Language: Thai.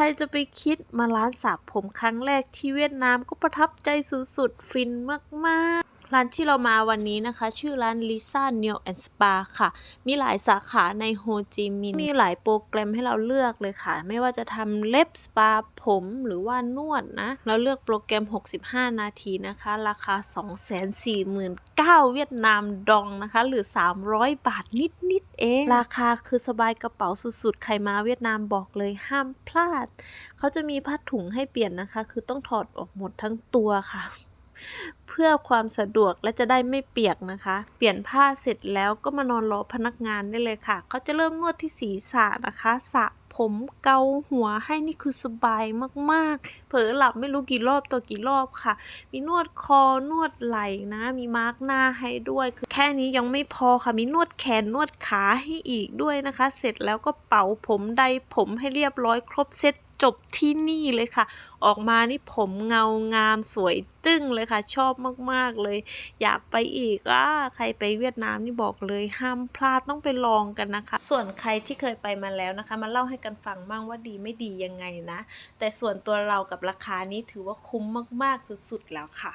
รจะไปคิดมาร้านสระผมครั้งแรกที่เวียดนามก็ประทับใจสุดๆ ฟินมากๆ ร้านที่เรามาวันนี้นะคะ ชื่อร้าน Lisa Nail and Spa ค่ะ มีหลายสาขาในโฮจิมินห์มีหลายโปรแกรมให้เราเลือกเลยค่ะ ไม่ว่าจะทำเล็บสปาผมหรือว่านวดนะ เราเลือกโปรแกรม 65 นาทีนะคะ ราคา 249,000เวียดนามดองนะคะ หรือ 300 บาทนิด ๆ เอง ราคาคือสบายกระเป๋าสุด ๆ ใครมาเวียดนามบอกเลยห้ามพลาด เขาจะมีผ้าถุงให้เปลี่ยนนะคะ คือต้องถอดออกหมดทั้งตัวค่ะ พื่อความสะดวกและจะได้ไม่เปียกนะคะ เปลี่ยนผ้าเสร็จแล้วก็มานอนรอพนักงานได้เลยค่ะ เขาจะเริ่มนวดที่ศีรษะนะคะสระผมเกาหัวให้นี่คือสบายมากๆ เผลอหลับไม่รู้กี่รอบตัวกี่รอบค่ะ มีนวดคอนวดไหล่นะ มีมาร์กหน้าให้ด้วย คือแค่นี้ยังไม่พอค่ะมีนวดแขนนวดขาให้อีกด้วยนะคะ เสร็จแล้วก็เป่าผมใดผมให้เรียบร้อยครบเซต จบที่นี่เลยค่ะ ออกมานี่ผมเงางามสวยจึ้งเลยค่ะ ชอบมากๆเลย อยากไปอีกอะใครไปเวียดนามนี่บอกเลยห้ามพลาดต้องไปลองกันนะคะ ส่วนใครที่เคยไปมาแล้วนะคะ มาเล่าให้กันฟังบ้างว่าดีไม่ดียังไงนะ แต่ส่วนตัวเรากับราคานี้ถือว่าคุ้มมากๆสุดๆแล้วค่ะ